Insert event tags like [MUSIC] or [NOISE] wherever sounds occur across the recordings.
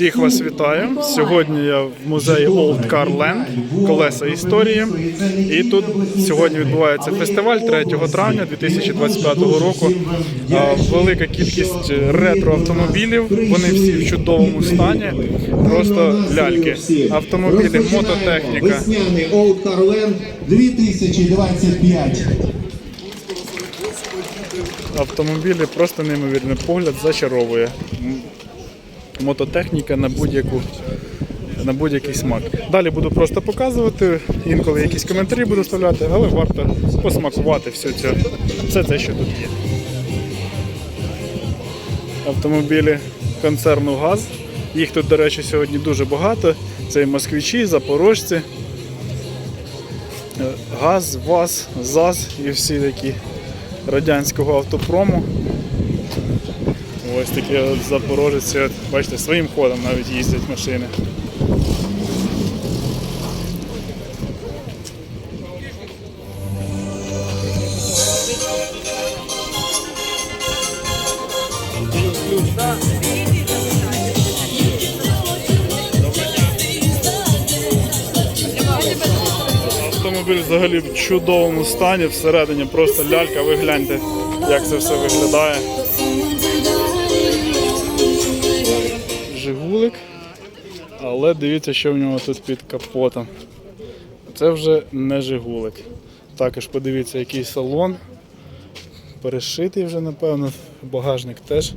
Всіх вас вітаю. Сьогодні я в музеї Old Car Land, колеса історії. І тут сьогодні відбувається фестиваль 3 травня 2025 року. Велика кількість ретро-автомобілів. Вони всі в чудовому стані. Просто ляльки. Автомобілі, мототехніка. Весняний Old Carland 2025. Автомобілі просто неймовірний погляд зачаровує. Мототехніка на будь-яку. На будь-який смак. Далі буду просто показувати, інколи якісь коментарі буду вставляти, але варто посмакувати все це, все це, що тут є. Автомобілі концерну ГАЗ. Їх тут, до речі, сьогодні дуже багато. Це і москвичі, запорожці, е, ГАЗ, ВАЗ, ЗАЗ і всі такі радянського автопрому. Ось такі от запорожці, от, бачите, своїм ходом навіть їздять машини. Автомобіль взагалі в чудовому стані, всередині просто лялька, ви гляньте, як це все виглядає. Жигулик, але дивіться, що в нього тут під капотом. Це вже не Жигулик. Також подивіться, який салон. Перешитий вже, напевно, багажник теж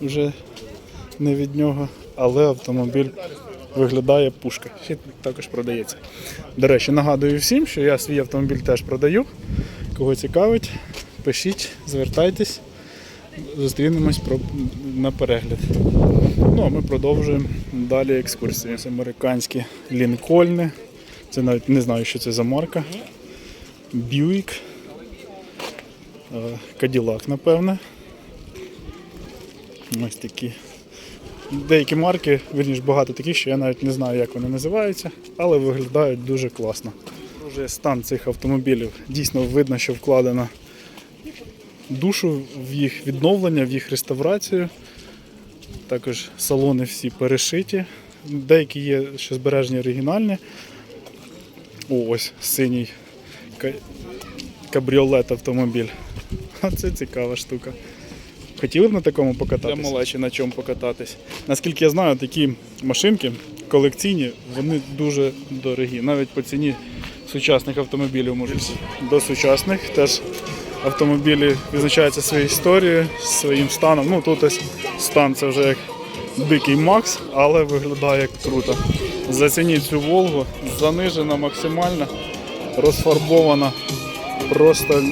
вже не від нього, але автомобіль виглядає пушка. Ще також продається. До речі, нагадую всім, що я свій автомобіль теж продаю. Кого цікавить, пишіть, звертайтесь, зустрінемось на перегляд. Ну, а ми продовжуємо далі екскурсію. Це американські лінкольни. Це навіть не знаю, що це за марка. Бьюік. Каділак, напевне. Ось такі. Деякі марки, вірніш, багато таких, що я навіть не знаю, як вони називаються, але виглядають дуже класно. Дуже стан цих автомобілів. Дійсно видно, що вкладено душу в їх відновлення, в їх реставрацію. Також салони всі перешиті. Деякі є ще збережені оригінальні. О, ось синій кабріолет автомобіль. А [LAUGHS] це цікава штука. Хотіли б на такому покататися? Для малечі на чому покататись. Наскільки я знаю, такі машинки колекційні, вони дуже дорогі. Навіть по ціні сучасних автомобілів можуть до сучасних теж автомобілі відзначаються своєю історією, своїм станом. Ну тут ось стан це вже як дикий Макс, але виглядає як круто. Зацініть цю Волгу, занижена максимально, розфарбована, просто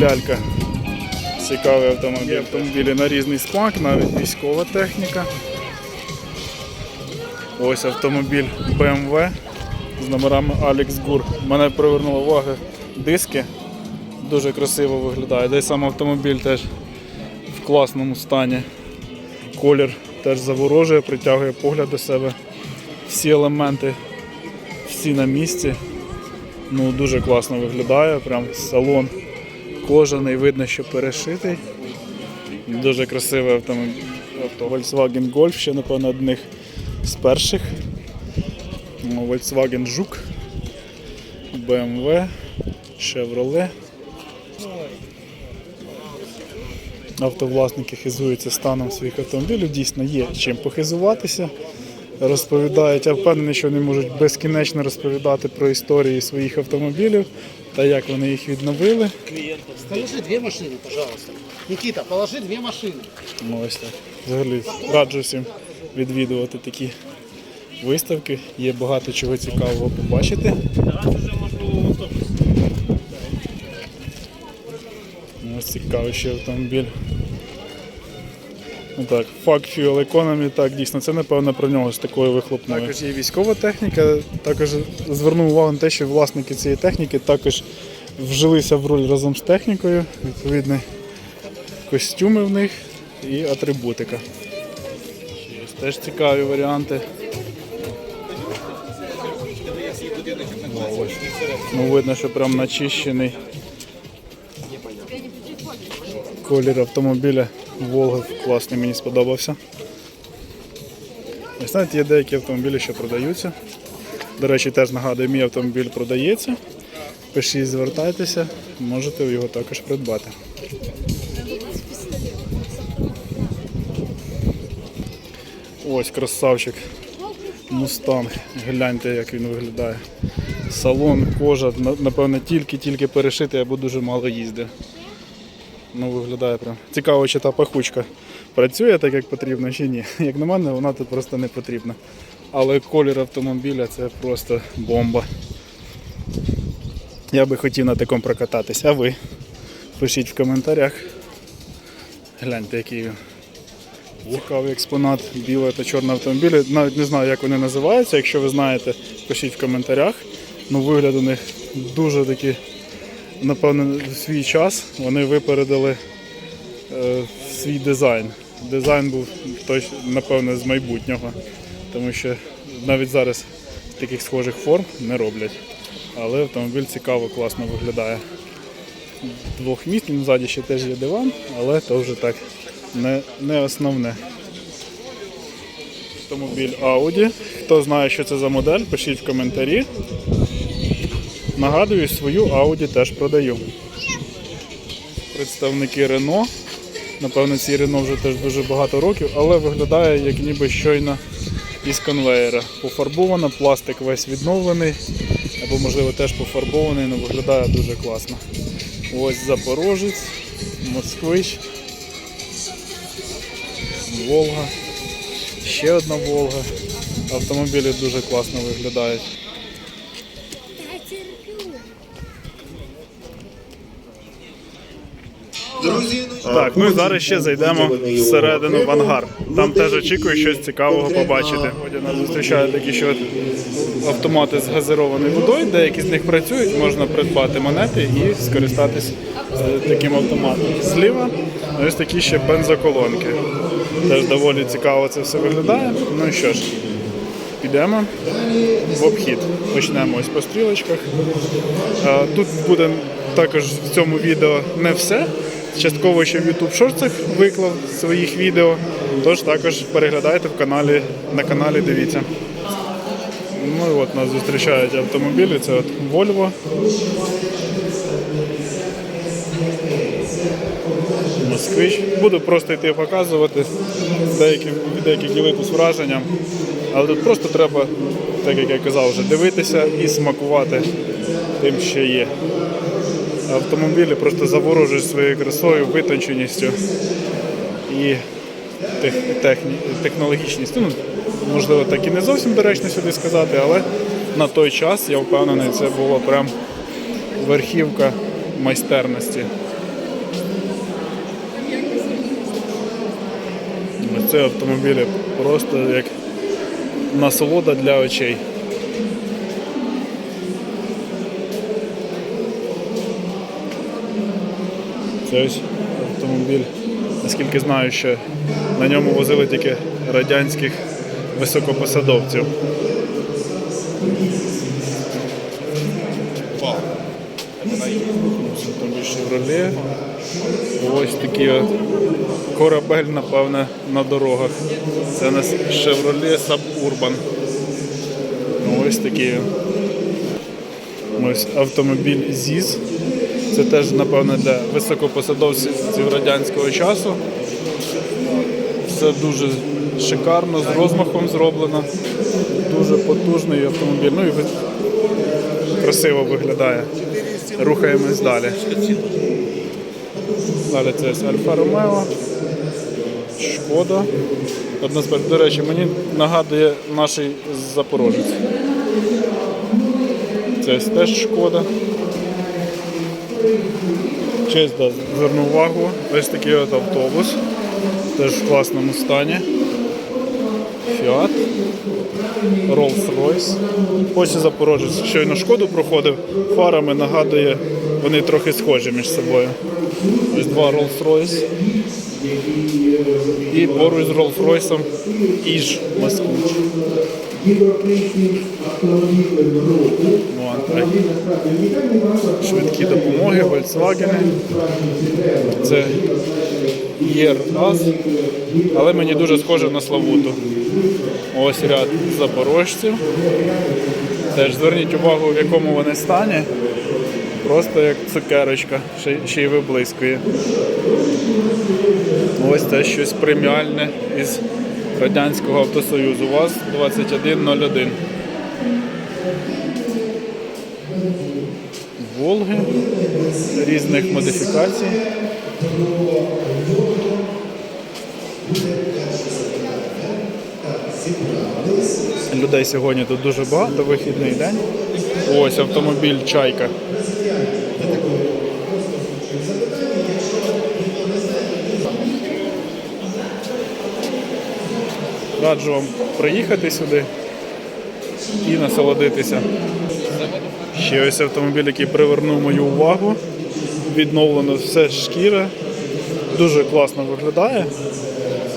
лялька. Цікавий автомобіль. Є автомобілі на різний смак, навіть військова техніка. Ось автомобіль BMW з номерами Alex Gur. Мене привернула увагу диски. Дуже красиво виглядає. Де сам автомобіль теж в класному стані. Колір теж заворожує, притягує погляд до себе. Всі елементи, всі на місці. Ну, дуже класно виглядає. Прям салон кожаний, видно, що перешитий. Дуже красивий автомобіль. Авто Volkswagen Golf, ще, напевно, одних з перших. Ну, Volkswagen Жук, BMW, Chevrolet. Автовласники хизуються станом своїх автомобілів. Дійсно є чим похизуватися. Розповідають, я впевнений, що вони можуть безкінечно розповідати про історії своїх автомобілів та як вони їх відновили. Положи две машины, пожалуйста. Никита, положи две машины. Ну, ось так. Взагалі раджу всім відвідувати такі виставки. Є багато чого цікавого побачити. Ось цікавий ще автомобіль. Ну так, Fuck Fuel Economy, так, дійсно, це напевно про нього з такою вихлопною. Також є військова техніка. Також звернув увагу на те, що власники цієї техніки також вжилися в роль разом з технікою. Відповідно, костюми в них і атрибутика. Є Теж цікаві варіанти. Ну. Ну, видно, що прям начищений колір автомобіля Волга класний, мені сподобався. Ось знаєте, є деякі автомобілі, що продаються. До речі, теж нагадую, мій автомобіль продається. Пишіть, звертайтеся, можете його також придбати. Ось красавчик. Мустанг. Гляньте, як він виглядає. Салон, кожа, напевно, тільки-тільки перешитий або дуже мало їздить. Ну, виглядає прям. Цікаво, чи та пахучка працює так, як потрібно, чи ні. [LAUGHS] Як на мене, вона тут просто не потрібна. Але колір автомобіля це просто бомба. Я би хотів на такому прокататись. А ви? Пишіть в коментарях. Гляньте, який. Цікавий експонат білий та чорний автомобілі. Навіть не знаю, як вони називаються. Якщо ви знаєте, пишіть в коментарях. Ну, вигляд у них дуже такий, напевно, в свій час вони випередили е, свій дизайн. Дизайн був той, напевно, з майбутнього, тому що навіть зараз таких схожих форм не роблять. Але автомобіль цікаво, класно виглядає. Двохмісний, ззаді ще теж є диван, але то вже так не, не основне. Автомобіль Audi. Хто знає, що це за модель, пишіть в коментарі. Нагадую, свою Audi теж продаю. Представники Renault. Напевно, цій Renault вже теж дуже багато років, але виглядає як ніби щойно із конвеєра. Пофарбовано, пластик весь відновлений, або, можливо, теж пофарбований, але виглядає дуже класно. Ось Запорожець, Москвич, Волга, ще одна Волга. Автомобілі дуже класно виглядають. Друзі, Так, ну і зараз ще зайдемо всередину в ангар. Там теж очікую щось цікавого побачити. Сьогодні нас зустрічають такі що автомати з газированою водою, деякі з них працюють, можна придбати монети і скористатись е, таким автоматом. Зліва ось такі ще бензоколонки. Теж доволі цікаво це все виглядає. Ну і що ж, підемо в обхід. Почнемо ось по стрілочках. Е, Тут буде також в цьому відео не все. Частково ще в YouTube шорцах виклав своїх відео. Тож також переглядайте в каналі, на каналі, дивіться. Ну і от нас зустрічають автомобілі. Це от Volvo. Москвич. Буду просто йти показувати, деякі, деякі ділитись враженням. Але тут просто треба, так як я казав, вже дивитися і смакувати тим, що є. Автомобілі просто заворожують своєю красою, витонченістю і технологічністю. Ну, можливо, так і не зовсім доречно сюди сказати, але на той час я впевнений, це було прям верхівка майстерності. Це автомобілі просто як насолода для очей. Це ось автомобіль. Наскільки знаю, що на ньому возили тільки радянських високопосадовців. Автомобіль Chevrolet. Ось такий от корабель, напевне, на дорогах. Це у нас Chevrolet Suburban. Ну, Ось такий. Ось автомобіль ЗІЗ. Це теж, напевно, для високопосадовців радянського часу. Все дуже шикарно, з розмахом зроблено. Дуже потужний автомобіль. Ну і красиво виглядає. Рухаємось далі. Далі це Альфа Ромео, Шкода. Одна з. До речі, мені нагадує наш Запорожець. Це теж шкода. Честь да, зверну увагу. Ось такий от автобус. Теж в класному стані. Фіат. Rolls-Royce. Ось і Запорожець. Щойно шкоду проходив. Фарами нагадує, вони трохи схожі між собою. Ось два Rolls-Royce. І поруч з Rolls-Royce Іж Москвич. Вон. Швидкі допомоги, Volkswagen. Це ЄРАЗ, але мені дуже схоже на Славуту. Ось ряд запорожців. Теж зверніть увагу, в якому вони стані. Просто як цукерочка, ще, ще й виблискує. Ось це щось преміальне із Радянського автосоюзу. УАЗ 2101. Волги різних модифікацій. Людей сьогодні тут дуже багато, вихідний день. Ось автомобіль Чайка. Раджу вам приїхати сюди і насолодитися. Ще ось автомобіль, який привернув мою увагу. Відновлено все шкіра. Дуже класно виглядає.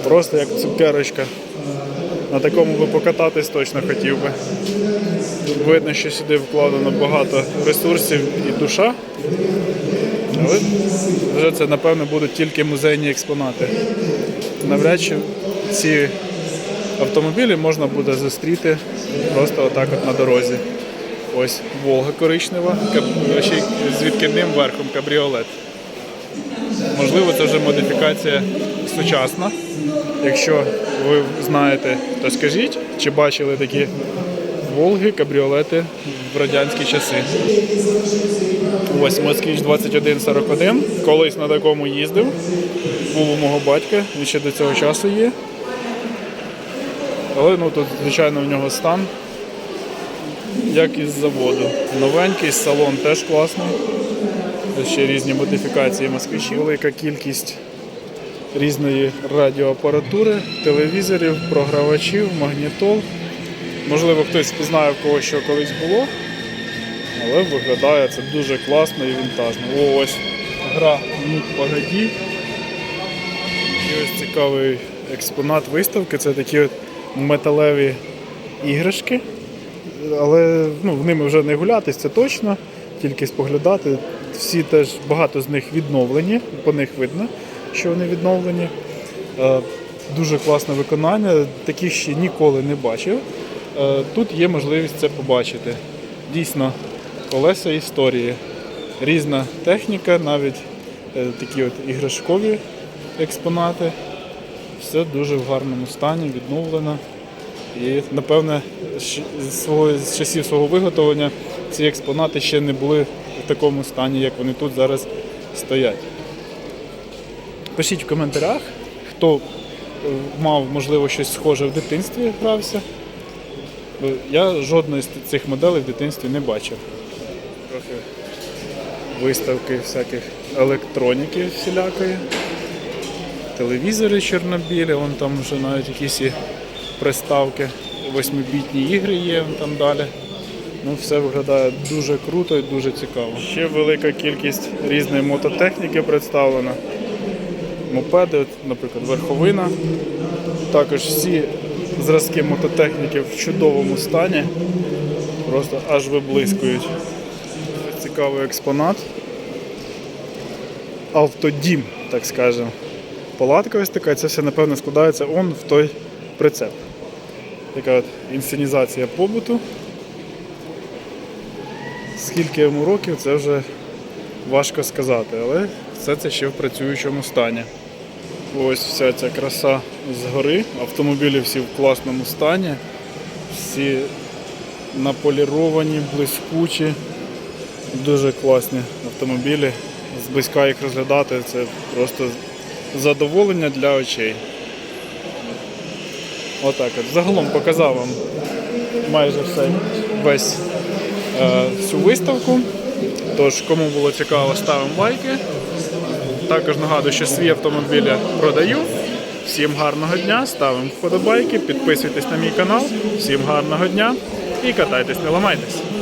Просто як цукерочка. На такому би покататись точно хотів би. Видно, що сюди вкладено багато ресурсів і душа. Але вже це, напевно, будуть тільки музейні експонати. Навряд чи ці автомобілі можна буде зустріти просто отак от на дорозі. Ось Волга коричнева, ще з відкидним верхом кабріолет. Можливо, це вже модифікація сучасна. Якщо ви знаєте, то скажіть, чи бачили такі Волги, кабріолети в радянські часи. Ось Москвич 2141. Колись на такому їздив. Був у мого батька, він ще до цього часу є. Але ну, тут, звичайно, в нього стан, як із заводу. Новенький, салон теж класний. Ще різні модифікації москвичів. Велика кількість різної радіоапаратури, телевізорів, програвачів, магнітол. Можливо, хтось впізнає, в кого що колись було. Але виглядає це дуже класно і вінтажно. О, ось гра Ну погоді. І ось цікавий експонат виставки. Це такі от металеві іграшки. Але ну, в ними вже не гулятись, це точно, тільки споглядати. Всі теж багато з них відновлені, по них видно, що вони відновлені. Е, Дуже класне виконання, таких ще ніколи не бачив. Е, Тут є можливість це побачити. Дійсно, колеса історії. Різна техніка, навіть е, такі от іграшкові експонати. Все дуже в гарному стані, відновлено. І, напевне, з, часів свого виготовлення ці експонати ще не були в такому стані, як вони тут зараз стоять. Пишіть в коментарях, хто е, мав, можливо, щось схоже в дитинстві грався. Я жодної з цих моделей в дитинстві не бачив. Трохи виставки всяких електроніки всілякої. Телевізори чорнобілі, вон там вже навіть якісь і приставки, восьмибітні ігри є там далі. Ну, все виглядає дуже круто і дуже цікаво. Ще велика кількість різної мототехніки представлена. Мопеди, наприклад, верховина. Також всі зразки мототехніки в чудовому стані. Просто аж виблискують. Цікавий експонат. Автодім, так скажемо. Палатка ось така, це все напевно складається он в той прицеп. Така от інсценізація побуту. Скільки йому років, це вже важко сказати, але все це ще в працюючому стані. Ось вся ця краса згори. Автомобілі всі в класному стані, всі наполіровані, блискучі, дуже класні автомобілі. Зблизька їх розглядати це просто задоволення для очей. Отак от. Загалом показав вам майже все, весь е, всю виставку. Тож, кому було цікаво, ставимо лайки. Також нагадую, що свій автомобіль продаю. Всім гарного дня, ставимо вподобайки, підписуйтесь на мій канал. Всім гарного дня і катайтесь, не ламайтесь.